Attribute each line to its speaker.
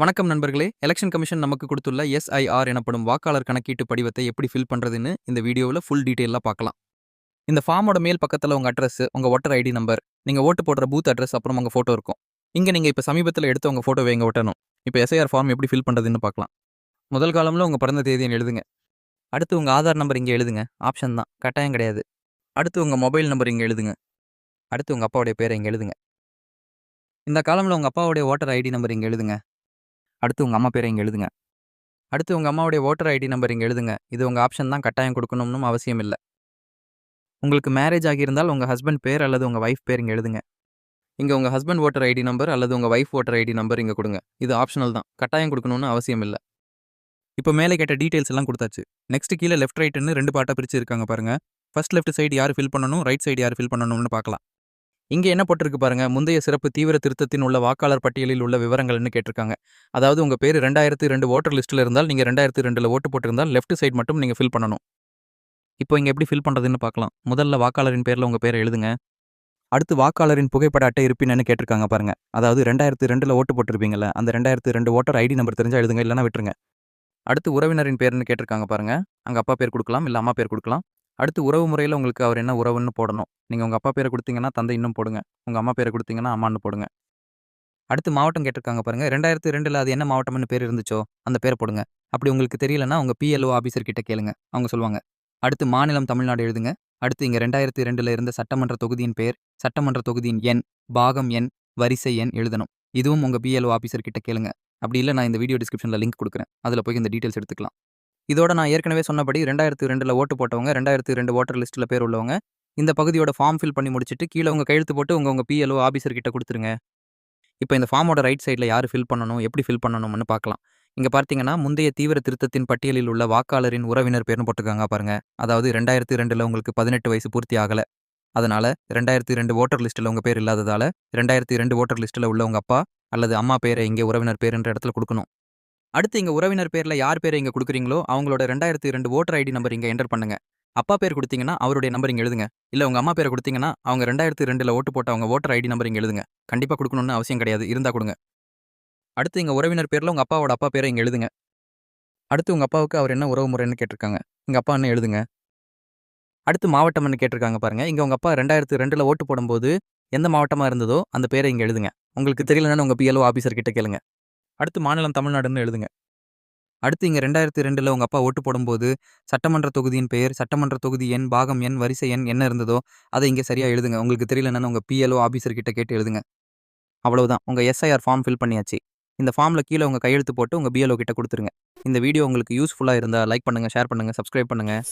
Speaker 1: வணக்கம் நண்பர்களே. Election commission நமக்கு கொடுத்துள்ள எஸ்ஐஆர் எனப்படும் வாக்காளர் கணக்கீட்டு படிவத்தை எப்படி ஃபில் பண்ணுறதுன்னு இந்த வீடியோவில் ஃபுல் டீட்டெயிலாக பார்க்கலாம். இந்த ஃபார்மோட மேல் பக்கத்தில் உங்கள் அட்ரஸ் உங்கள் ஓட்டர் ஐடி நம்பர் நீங்கள் ஓட்டு போடுற பூத் அட்ரஸ் அப்புறம் உங்கள் ஃபோட்டோ இருக்கும். இங்கே நீங்கள் இப்போ சமீபத்தில் எடுத்து உங்கள் ஃபோட்டோவை எங்கே ஒட்டணும்? இப்போ எஸ்ஐஆர் ஃபார்ம் எப்படி ஃபில் பண்ணுறதுன்னு பார்க்கலாம். முதல் காலமில் உங்கள் பிறந்த தேதியை எழுதுங்க. அடுத்து உங்கள் ஆதார் நம்பர் இங்கே எழுதுங்க. ஆப்ஷன் தான். கட்டாயம் கிடையாது. அடுத்து உங்கள் மொபைல் நம்பர் இங்கே எழுதுங்க. அடுத்து உங்கள் அப்பாவுடைய பேரை இங்கே எழுதுங்க. இந்த காலமில் உங்கள் அப்பாவுடைய ஓட்டர் ஐடி நம்பர் இங்கே எழுதுங்க. அடுத்து உங்கள் அம்மா பேரை இங்கே எழுதுங்க. அடுத்து உங்கள் அம்மாவுடைய ஓட்டர் ஐடி நம்பர் இங்கே எழுதுங்க. இது உங்கள் ஆப்ஷன் தான் கட்டாயம் கொடுக்கணும்னு அவசியம் இல்லை. உங்களுக்கு மேரேஜ் ஆகியிருந்தால் உங்கள் ஹஸ்பண்ட் பேர் அல்லது உங்கள் ஒய்ஃப் பேர் இங்கே எழுதுங்க. இங்கே உங்கள் ஹஸ்பண்ட் ஓட்டர் ஐடி நம்பர் அல்லது உங்கள் ஒய்ஃப் ஓட்டர் ஐடி நம்பர் இங்கே கொடுங்க. இது ஆப்ஷனல் தான். கட்டாயம் கொடுக்கணும்னு அவசியம் இல்லை. இப்போ மேலே கேட்ட டீட்டெயில்ஸ் எல்லாம் கொடுத்தாச்சு. நெக்ஸ்ட் கீழே லெஃப்ட் ரைட்டுன்னு ரெண்டு பாட்டாக பிரிச்சு இருக்காங்க பாருங்க. ஃபர்ஸ்ட் லெஃப்ட் சைடு யார் ஃபில் பண்ணணும்? ரைட் சைடு யார் ஃபில் பண்ணணும்னு பார்க்கலாம். இங்கே என்ன போட்டிருக்கு பாருங்க முந்தைய சிறப்பு தீவிர திருத்தத்தின் உள்ள வாக்காளர் பட்டியலில் உள்ள விவரங்கள்னு கேட்டிருக்காங்க. அதாவது உங்கள் பேர் ரெண்டாயிரத்து ரெண்டு ஓட்டர் லிஸ்ட்டில் இருந்தால் நீங்கள் ரெண்டாயிரத்து ரெண்டில் ஓட்டு போட்டிருந்தால் லெஃப்ட் சைட் மட்டும் நீங்கள் ஃபில் பண்ணணும். இப்போ இங்கே எப்படி ஃபில் பண்ணுறதுன்னு பார்க்கலாம். முதல்ல வாக்காளரின் பேரில் உங்கள் பேரை எழுதுங்க. அடுத்து வாக்காளரின் புகைப்பட அட்டை இருப்பினன்னு கேட்டிருக்காங்க பாருங்க. அதாவது ரெண்டாயிரத்து ரெண்டில் ஓட்டு போட்டிருப்பீங்கல்ல அந்த ரெண்டாயிரத்து ரெண்டு ஓட்டர் ஐடி நம்பர் தெரிஞ்சால் எழுதுங்க இல்லைனா விட்டுருங்க. அடுத்து உறவினரின் பேர்னு கேட்டிருக்காங்க பாருங்க. அங்கே அப்பா பேர் கொடுக்கலாம் இல்லை அம்மா பேர் கொடுக்கலாம். அடுத்து உறவு முறையில் உங்களுக்கு அவர் என்ன உறவுன்னு போடணும். நீங்கள் உங்கள் அப்பா பேரை கொடுத்தீங்கன்னா தந்தை இன்னும் போடுங்க. உங்கள் அம்மா பேரை கொடுத்தீங்கன்னா அம்மான்னு போடுங்க. அடுத்து மாவட்டம் கேட்டிருக்காங்க பாருங்கள் ரெண்டாயிரத்து ரெண்டில் அது என்ன மாவட்டம்னு பேர் இருந்துச்சோ அந்த பேரை போடுங்க. அப்படி உங்களுக்கு தெரியலன்னா உங்கள் பிஎல்ஓ ஆஃபீஸர் கிட்ட கேளுங்க. அவங்க சொல்லுவாங்க. அடுத்து மாநிலம் தமிழ்நாடு எழுதுங்க. அடுத்து இங்கே ரெண்டாயிரத்தி ரெண்டில் இருந்த சட்டமன்ற தொகுதியின் பேர் சட்டமன்ற தொகுதியின் எண் பாகம் எண் வரிசை எண் எழுதணும். இதுவும் உங்கள் பிஎல்ஓ ஆஃபீஸர் கிட்ட கேளுங்க. அப்படி இல்லை நான் இந்த வீடியோ டிஸ்கிரிப்ஷனில் லிங்க் கொடுக்குறேன். அதில் போய் இந்த டீட்டெயில்ஸ் எடுத்துக்கலாம். இதோட நான் ஏற்கனவே சொன்னபடி ரெண்டாயிரத்து ரெண்டில் ஓட்டு போட்டவங்க ரெண்டாயிரத்து ரெண்டு ஓட்டர் லிஸ்ட்டில் பேர் உள்ளவங்க இந்த பகுதியோட ஃபார்ம் ஃபில் பண்ணி முடிச்சுட்டு கீழே உங்கள் கையெழுத்து போட்டு உங்கள் உங்கள் பிஎல்ஓ ஆஃபீஸர் கிட்ட கொடுத்துருங்க. இப்போ இந்த ஃபார்மோட ரைட் சைடில் யார் ஃபில் பண்ணணும் எப்படி ஃபில் பண்ணணும்னு பார்க்கலாம். இங்கே பார்த்தீங்கன்னா முந்தைய தீவிர திருத்தத்தின் பட்டியலில் உள்ள வாக்காளரின் உறவினர் பேர்னு போட்டுருக்காங்க பாருங்க. அதாவது ரெண்டாயிரத்து ரெண்டில் உங்களுக்கு பதினெட்டு வயசு பூர்த்தி ஆகலை. அதனால் ரெண்டாயிரத்தி ரெண்டு ஓட்டர் லிஸ்ட்டில் உங்கள் பேர் இல்லாததால் ரெண்டாயிரத்தி ரெண்டு ஓட்டர் லிஸ்ட்டில் உள்ள உங்கள் அப்பா அல்லது அம்மா பேரை இங்கே உறவினர் பேருன்ற இடத்துல கொடுக்கணும். அடுத்து இங்கே உறவினர் பேரில் யார் பேர் இங்கே கொடுக்குறீங்களோ அவங்களோட ரெண்டாயிரத்தி ரெண்டு ஓட்டர் ஐடி நம்பர் இங்கே என்டர் பண்ணுங்க. அப்பா பேர் கொடுத்தீங்கன்னா அவருடைய நம்பர் இங்கே எழுதுங்க. இல்லை உங்கள் அம்மா பேரை கொடுத்தீங்கன்னா அவங்க ரெண்டாயிரத்தி ரெண்டில் ஓட்டு போட்ட அவங்க ஓட்டர் ஐடி நம்பர் இங்கே எழுதுங்க. கண்டிப்பாக கொடுக்கணும்னு அவசியம் கிடையாது. இருந்தால் கொடுங்க. அடுத்து இங்கே உறவினர் பேரில் உங்கள் அப்பாவோட அப்பா பேரை இங்கே எழுதுங்க. அடுத்து உங்கள் அப்பாவுக்கு அவர் என்ன உறவு முறைன்னு கேட்டிருக்காங்க. எங்கள் அப்பா என்ன எழுதுங்க. அடுத்து மாவட்டம்னு கேட்டிருக்காங்க பாருங்கள் இங்கே உங்கள் அப்பா ரெண்டாயிரத்து ரெண்டில் ஓட்டு போடும்போது எந்த மாவட்டமாக இருந்ததோ அந்த பேரை இங்கே எழுதுங்க. உங்களுக்கு தெரியலன்னா உங்கள் பிஎல்ஓ ஆஃபீஸர் கிட்ட கேளுங்க. அடுத்து மாநிலம் தமிழ்நாடுன்னு எழுதுங்க. அடுத்து இங்கே ரெண்டாயிரத்தி ரெண்டில் உங்கள் அப்பா ஓட்டு போடும்போது சட்டமன்ற தொகுதியின் பெயர் சட்டமன்ற தொகுதி எண் பாகம் எண் வரிசை எண் என்ன இருந்ததோ அதை இங்கே சரியாக எழுதுங்க. உங்களுக்கு தெரியலன்னா உங்கள் பிஎல்ஓ ஆஃபீஸர் கிட்ட கேட்டு எழுதுங்க. அவ்வளவுதான். உங்கள் எஸ்ஐஆர் ஃபார்ம் ஃபில் பண்ணியாச்சு. இந்த ஃபார்மில் கீழே உங்கள் கையெழுத்து போட்டு உங்கள் பிஎல்ஓ கிட்ட கொடுத்துருங்க. இந்த வீடியோ உங்களுக்கு யூஸ்ஃபுல்லாக இருந்தால் லைக் பண்ணுங்கள் ஷேர் பண்ணுங்கள் சப்ஸ்கிரைப் பண்ணுங்கள்